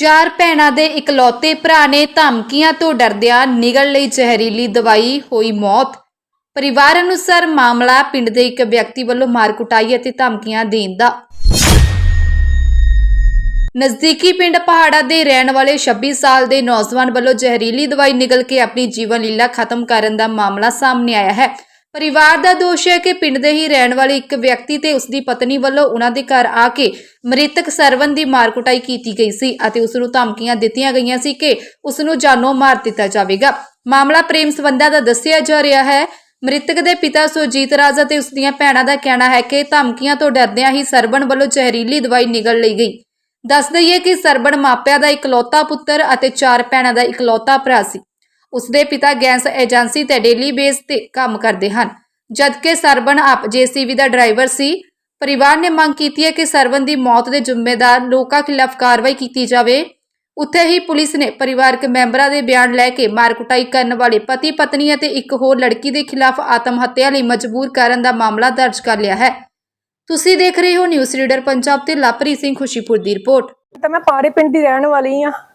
ਚਾਰ ਭੈਣਾਂ ਦੇ ਇਕਲੌਤੇ ਭਰਾ ਨੇ ਧਮਕੀਆਂ ਤੋਂ ਡਰਦਿਆਂ ਨਿਗਲ ਲਈ ਜ਼ਹਿਰੀਲੀ ਦਵਾਈ ਹੋਈ ਮੌਤ। ਪਰਿਵਾਰ ਅਨੁਸਾਰ ਮਾਮਲਾ ਪਿੰਡ ਦੇ ਇੱਕ ਵਿਅਕਤੀ ਵੱਲੋਂ ਮਾਰ ਕੁਟਾਈ ਅਤੇ ਧਮਕੀਆਂ ਦੇਣ ਦਾ। ਨਜ਼ਦੀਕੀ ਪਿੰਡ ਪਹਾੜਾ ਦੇ ਰਹਿਣ ਵਾਲੇ 26 ਸਾਲ ਦੇ ਨੌਜਵਾਨ ਵੱਲੋਂ ਜ਼ਹਿਰੀਲੀ ਦਵਾਈ ਨਿਗਲ ਕੇ ਆਪਣੀ ਜੀਵਨ ਲੀਲਾ ਖਤਮ ਕਰਨ ਦਾ ਮਾਮਲਾ ਸਾਹਮਣੇ ਆਇਆ ਹੈ। ਪਰਿਵਾਰ ਦਾ ਦੋਸ਼ ਹੈ ਕਿ ਪਿੰਡ ਦੇ ਹੀ ਰਹਿਣ ਵਾਲੇ ਇੱਕ ਵਿਅਕਤੀ ਤੇ ਉਸ ਦੀ ਪਤਨੀ ਵੱਲੋਂ ਉਹਨਾਂ ਦੇ ਘਰ ਆ ਕੇ ਮ੍ਰਿਤਕ ਸਰਵਨ ਦੀ ਮਾਰ ਕੁਟਾਈ ਕੀਤੀ ਗਈ ਸੀ ਅਤੇ ਉਸ ਨੂੰ ਧਮਕੀਆਂ ਦਿੱਤੀਆਂ ਗਈਆਂ ਸੀ ਕਿ ਉਸ ਨੂੰ ਜਾਨੋਂ ਮਾਰ ਦਿੱਤਾ ਜਾਵੇਗਾ। ਮਾਮਲਾ ਪ੍ਰੇਮ ਸੰਬੰਧਾਂ ਦਾ ਦੱਸਿਆ ਜਾ ਰਿਹਾ ਹੈ। ਮ੍ਰਿਤਕ ਦੇ ਪਿਤਾ ਸੁਰਜੀਤ ਰਾਜ ਅਤੇ ਉਸ ਦੀਆਂ ਭੈਣਾਂ ਦਾ ਕਹਿਣਾ ਹੈ ਕਿ ਧਮਕੀਆਂ ਤੋਂ ਡਰਦਿਆਂ ਹੀ ਸਰਵਣ ਵੱਲੋਂ ਜ਼ਹਿਰੀਲੀ ਦਵਾਈ ਨਿਗਲ ਲਈ ਗਈ। ਦੱਸ ਦਈਏ ਕਿ ਸਰਬਣ ਮਾਪਿਆਂ ਦਾ ਇਕਲੌਤਾ ਪੁੱਤਰ ਅਤੇ ਚਾਰ ਭੈਣਾਂ ਦਾ ਇਕਲੌਤਾ ਭਰਾ ਸੀ। ਉਸਦੇ ਪਿਤਾ ਗੈਸ ਏਜੰਸੀ ਤੇ ਡੇਲੀ ਬੇਸ ਤੇ ਕੰਮ ਕਰਦੇ ਹਨ। ਜਦਕਿ ਸਰਬਣ ਆਪ ਜੀਸੀਬੀ ਦਾ ਡਰਾਈਵਰ ਸੀ, ਪਰਿਵਾਰ ਨੇ ਮੰਗ ਕੀਤੀ ਹੈ ਕਿ ਸਰਵਨ ਦੀ ਮੌਤ ਦੇ ਜ਼ਿੰਮੇਦਾਰ ਲੋਕਾਂ ਖਿਲਾਫ ਕਾਰਵਾਈ ਕੀਤੀ ਜਾਵੇ। ਉੱਥੇ ਹੀ ਪੁਲਿਸ ਨੇ ਪਰਿਵਾਰਕ ਮੈਂਬਰਾਂ ਦੇ ਬਿਆਨ ਲੈ ਕੇ ਮਾਰਕੁਟਾਈ ਕਰਨ ਵਾਲੇ ਪਤੀ ਪਤਨੀ ਅਤੇ ਇੱਕ ਹੋਰ ਲੜਕੀ ਦੇ ਖਿਲਾਫ ਆਤਮ ਹੱਤਿਆ ਲਈ ਮਜਬੂਰ ਕਰਨ ਦਾ ਮਾਮਲਾ ਦਰਜ ਕਰ ਲਿਆ ਹੈ। ਤੁਸੀਂ ਦੇਖ ਰਹੇ ਹੋ ਨਿਊਜ਼ ਰੀਡਰ ਪੰਜਾਬ ਤੇ ਲਾਪਰੀ ਸਿੰਘ ਖੁਸ਼ੀਪੁਰ ਦੀ ਰਿਪੋਰਟ। ਤਾਂ ਮੈਂ ਪਾਰੇ ਪਿੰਡ ਦੀ ਰਹਿਣ ਵਾਲੀ ਆ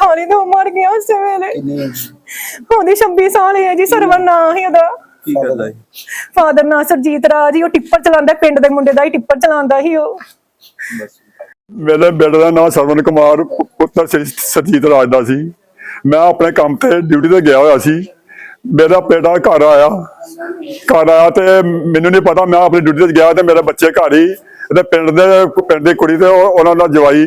ਖਾ ਲਈ ਤੇ ਮਰ ਗਿਆ ਉਸੇ ਵੇਲੇ। ਉਹਦੀ 26 ਸਾਲ ਹੀ ਹੈ ਜੀ ਸਰਵਰ ਨਾਂ ਹੀ ਉਹਦਾ। ਕੀ ਕਰਦਾ ਹੈ ਫਾਦਰ ਨਾਂ ਸਰਜੀਤ ਰਾਜ ਹੀ ਉਹ ਟਿੱਪਰ ਚਲਾਉਂਦਾ ਪਿੰਡ ਦੇ ਮੁੰਡੇ ਦਾ ਹੀ ਟਿੱਪਰ ਚਲਾਉਂਦਾ ਸੀ ਉਹ। ਮੇਰੇ ਬੇਟੇ ਦਾ ਨਾਮ ਸਰਵਨ ਕੁਮਾਰ ਪੁੱਤਰ ਸ੍ਰੀ ਸਰਜੀਤ ਰਾਜ ਦਾ ਸੀ। ਮੈਂ ਆਪਣੇ ਕੰਮ ਤੇ ਡਿਊਟੀ ਤੇ ਗਿਆ ਹੋਇਆ ਸੀ। ਮੇਰਾ ਬੇਟਾ ਘਰ ਆਇਆ। ਘਰ ਆਇਆ ਤੇ ਮੈਨੂੰ ਨਹੀਂ ਪਤਾ ਮੈਂ ਆਪਣੀ ਡਿਊਟੀ ਤੇ ਗਿਆ ਤੇ ਮੇਰੇ ਬੱਚੇ ਘਰ ਹੀ ਤੇ ਪਿੰਡ ਦੇ ਪਿੰਡ ਦੀ ਕੁੜੀ ਤੇ ਉਹ- ਉਹਨਾਂ ਦਾ ਜਵਾਈ।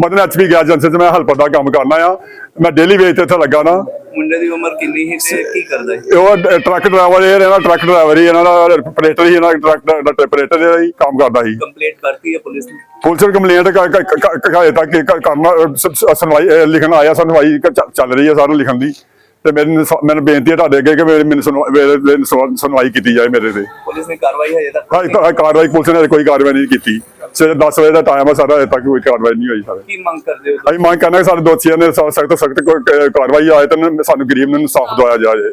ਮਦਨ ਐਚਪੀ ਗੈਸ ਏਜੰਸੀ 'ਚ ਮੈਂ ਹੈਲਪਰ ਦਾ ਕੰਮ ਕਰਨਾ ਆ। ਮੈਂ ਡੇਲੀ ਵੇਜ ਤੇ ਇੱਥੇ ਲੱਗਾ ਨਾ। ਮੁੰਡੇ ਦੀ ਉਮਰ ਕਿੰਨੀ ਸੀ ਤੇ ਕੀ ਕਰਦਾ ਹੈ ਉਹ ਟਰੱਕ ਡਰਾਈਵਰ ਇਹ ਇਹਨਾਂ ਟਰੱਕ ਡਰਾਈਵਰ ਹੀ ਇਹਨਾਂ ਦਾ ਆਪਰੇਟਰ ਹੀ ਇਹਨਾਂ ਦਾ ਟਰੱਕ ਦਾ ਆਪਰੇਟਰ ਹੀ ਕੰਮ ਕਰਦਾ ਸੀ। ਕੰਪਲੀਟ ਕਰਤੀ ਹੈ ਪੁਲਿਸ ਨੇ? ਪੁਲਿਸ ਨੂੰ ਕੰਪਲੇਂਟ ਕਹਾਏ ਤੱਕ ਕਰਨਾ ਸੁਣਵਾਈ ਲਿਖਣ ਆਇਆ ਸੁਣਵਾਈ ਚੱਲ ਰਹੀ ਹੈ ਸਾਰਿਆਂ ਲਿਖਣ ਦੀ। ਤੇ ਮੇਰੀ ਨਿਸ- ਮੈਨੂੰ ਬੇਨਤੀ ਹੈ ਤੁਹਾਡੇ ਅੱਗੇ ਕਿ ਮੇਰੀ ਮੈਨੂੰ ਸੁਣਵਾਈ ਕੀਤੀ ਜਾਏ ਮੇਰੇ ਤੇ। ਪੁਲਿਸ ਨੇ ਕਾਰਵਾਈ ਹਜੇ ਤੱਕ ਹਾਂ ਕਾਰਵਾਈ ਪੁਲਿਸ ਨੇ ਕੋਈ ਕਾਰਵਾਈ ਨਹੀਂ ਕੀਤੀ। ਸਵੇਰੇ 10 ਵਜੇ ਦਾ ਟਾਈਮ ਹੈ ਸਾਰਾ ਅਜੇ ਤੱਕ ਕੋਈ ਕਾਰਵਾਈ ਨਹੀਂ ਹੋਈ ਸਾਰੇ ਕੀ ਮੰਗ ਕਰਦੇ ਹੋ ਅਸੀਂ ਮੰਗ ਕਰਨਾ ਕਿ ਸਾਡੇ ਦੋਸ਼ੀਆਂ ਨੇ ਸਖਤ ਸਖਤ ਕਾਰਵਾਈ ਆਏ ਤਾਂ ਸਾਨੂੰ ਗਰੀਬ ਨੂੰ ਇਨਸਾਫ ਦਵਾਇਆ ਜਾਏ।